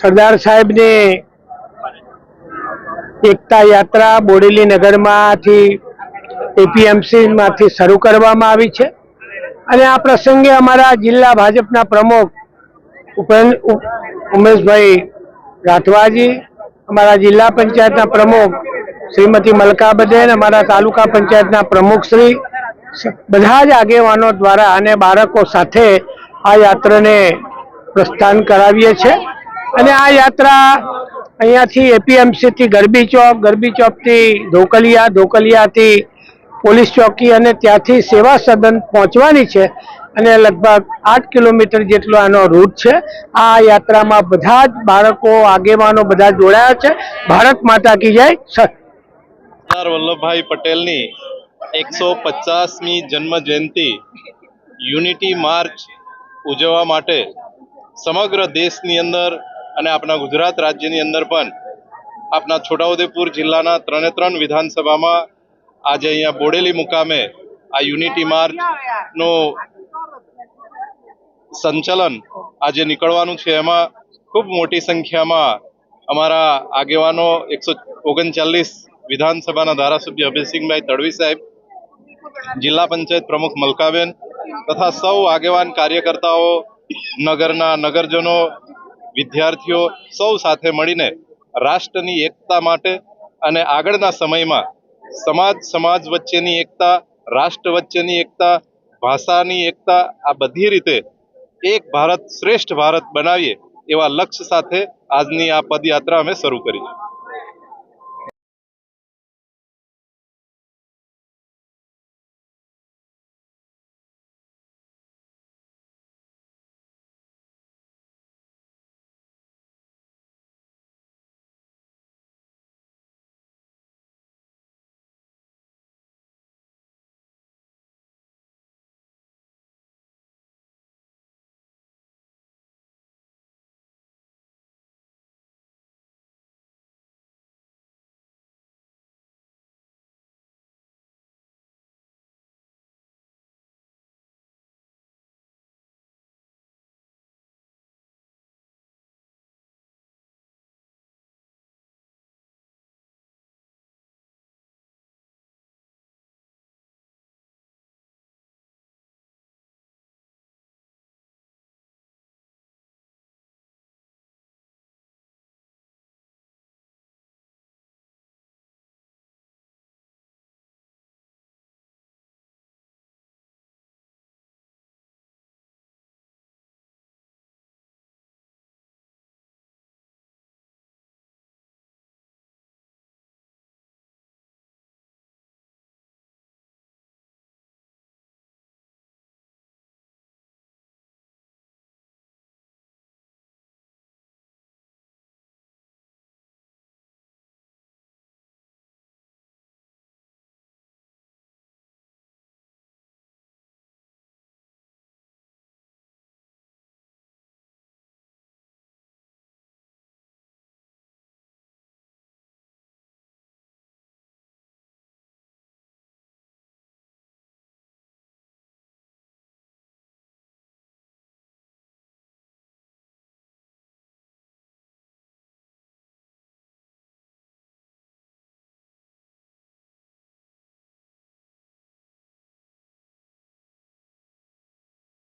સરદાર સાહેબને એકતા યાત્રા બોડેલી નગરમાંથી, એપીએમસીમાંથી શરૂ કરવામાં આવી છે. અને આ પ્રસંગે અમારા જિલ્લા ભાજપના પ્રમુખ ઉમેશભાઈ રાઠવાજી, અમારા જિલ્લા પંચાયતના પ્રમુખ શ્રીમતી મલકાબેન, અમારા તાલુકા પંચાયતના પ્રમુખ શ્રી, બધા જ આગેવાનો દ્વારા અને બાળકો સાથે આ યાત્રાને પ્રસ્થાન કરાવીએ છીએ. અને આ યાત્રા અહીંયાથી એપીએમસી થી ગરબી ચોક, ગરબી ચોકથી ધોકલિયા, ધોકલિયાથી પોલીસ ચોકી અને ત્યાંથી સેવા સદન પહોંચવાની છે. અને લગભગ આઠ કિલોમીટર જેટલો આનો રૂટ છે. આ યાત્રામાં બધા જ બાળકો, આગેવાનો બધા જોડાયા છે. ભારત માતા કી જય. સરદાર વલ્લભભાઈ પટેલની એકસો પચાસમી જન્મ જયંતિ યુનિટી માર્ચ ઉજવવા માટે સમગ્ર દેશની અંદર અને આપણા ગુજરાત રાજ્યની અંદર પણ આપણા છોટાઉદેપુર જિલ્લાના ત્રણે ત્રણ વિધાનસભામાં આજે અહીંયા બોડેલી મુકામે આ યુનિટી માર્ચનું સંચલન આજે નીકળવાનું છે. એમાં ખૂબ મોટી સંખ્યામાં અમારા આગેવાનો એકસો ઓગણચાલીસ વિધાનસભાના ધારાસભ્ય અભયસિંહભાઈ તડવી સાહેબ, જિલ્લા પંચાયત પ્રમુખ મલકાબેન તથા સૌ આગેવાન કાર્યકર્તાઓ, નગરના નગરજનો વિદ્યાર્થીઓ સૌ સાથે મળીને રાષ્ટ્રની એકતા માટે અને આગળના સમયમાં સમાજ સમાજ વચ્ચેની એકતા, રાષ્ટ્ર વચ્ચેની એકતા, ભાષાની એકતા, આ બધી રીતે એક ભારત શ્રેષ્ઠ ભારત બનાવીએ એવા લક્ષ્ય સાથે આજની આ પદયાત્રા અમે શરૂ કરી છે.